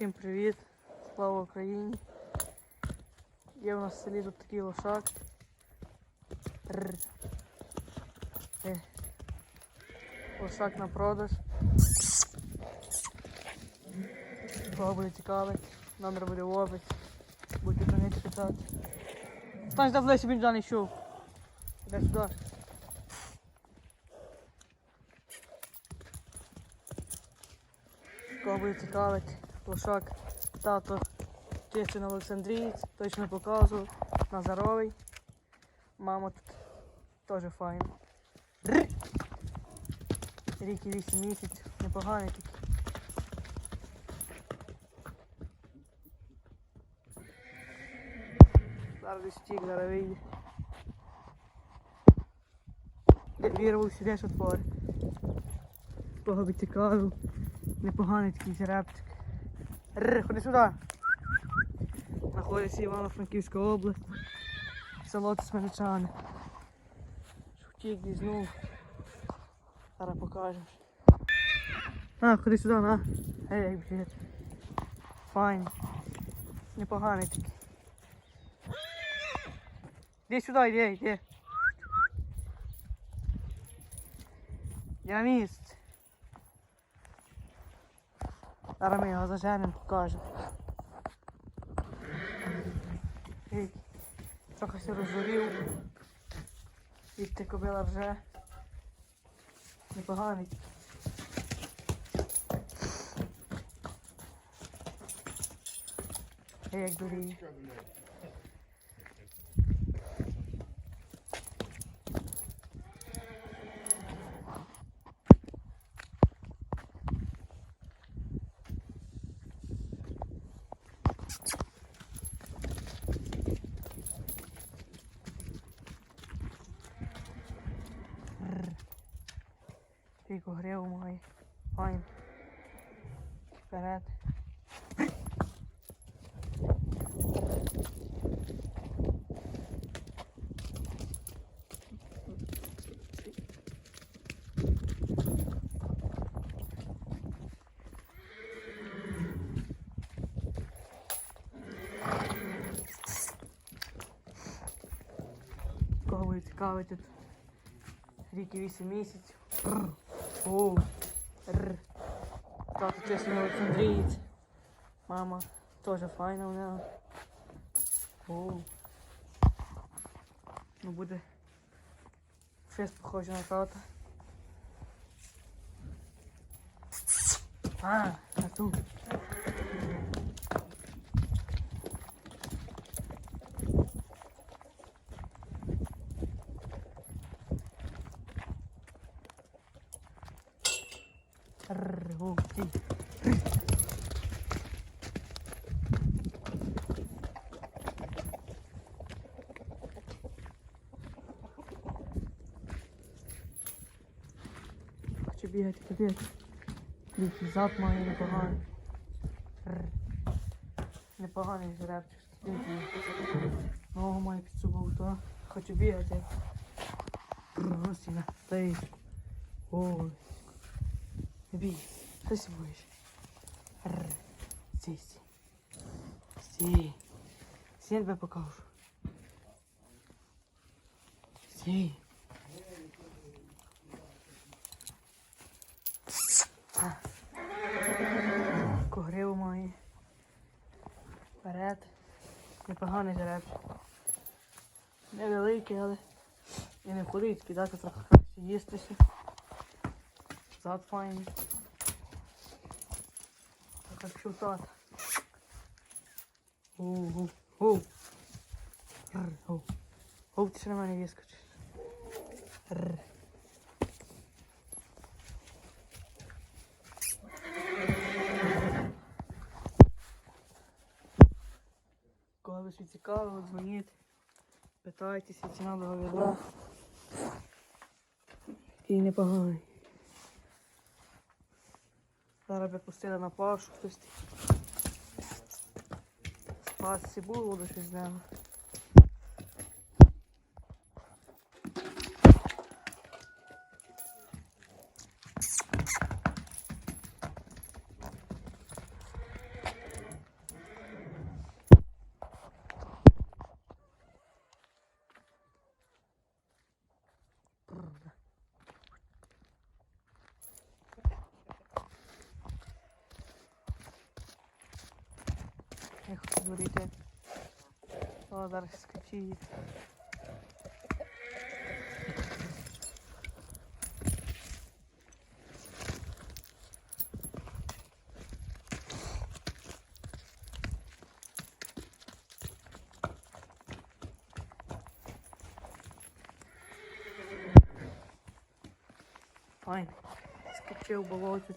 Всім привіт! Слава Україні! Є у нас в селі тут такий лошак. Е. Лошак на продаж. Кого буде цікавить, номер буде в описі. Будьте дзвонити питати. Стань він туди не йшов. Іди сюди. Кого буде цікавить, лошак, тато чистий Олександрієць, точно показував, Назаровий. Мама тут теж файна. Рік і 8 місяців, непоганий такий. Зараз десь втік, зараз вийде. Вірвав сюди, що творить. Кого би цікавив. Непоганий такий жеребчик. Рр, ходи сюди. Знаходиться Івано-Франківська область. Село Тисменичани. Втік, дізнув. Зараз покажемо. А, ходи сюди, на. Ей, біжить. Файн. Непоганий такий. Іди сюди, йди, йди. Я на Зараз ми його заженемо, покажемо. Трохи все розгорів. Відти кобила вже. Непоганий. Як дурій. Тільки грив має. Файн. Вперед. Кого буде цікавити тут? Рік і 8 місяців. О, р. Тато чесно Олександрієць. Мама теж файна у нього. О. Ну буде щось похоже на тата. А, а тут. Рр, о, ті. Хочу бігати, капець. Який зад має непоганий. Непоганий жеребчик. Ногу має під собою, то хочу бігати. Ось сюди. Стоїть. Ой. Не боїш? Рр. Стій, стій. Стій. Стій, я тебе покажу. Стій. А. Когрив має. Вперед. Непоганий жеребчик. Невеликий, але і не ходить, кидати трохи краще їстися. Зад файний. Так що так. Оу, оу. Рр, оу. Оу, ти ще на мене вискочиш. Кого ви цікаво, дзвоніть. Питайтеся, ціна договірна. І непоганий. Зараз би пустили на пашу хтось. Спасибо, буде щось з ними. Я хочу дворіти. О, зараз скачі. Файн. Скачив болото.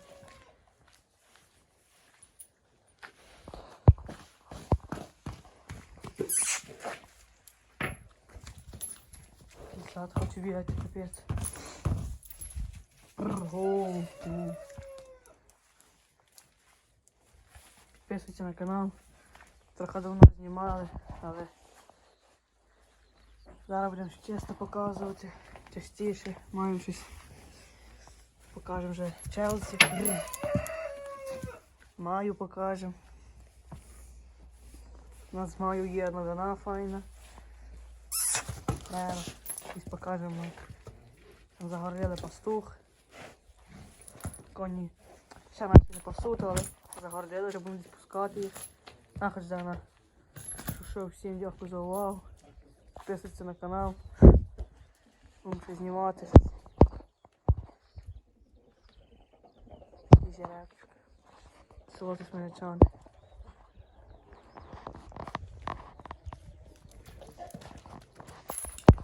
Писать хочу бігати, капець. Підписуйтесь на канал. Трохи давно знімали, але зараз будемо чесно показувати. Частіше маємо щось. Покажемо вже Челсі. Маю покажемо. У нас маю є новина файна. Щось покажемо. Загоріли пастух. Коні ще наче не пасути, але загоріли, вже будемо відпускати їх. А хоч зараз. Що, всім дякую за увагу. Підписуйтесь на канал. Будемо знімати. Село Тисменичани.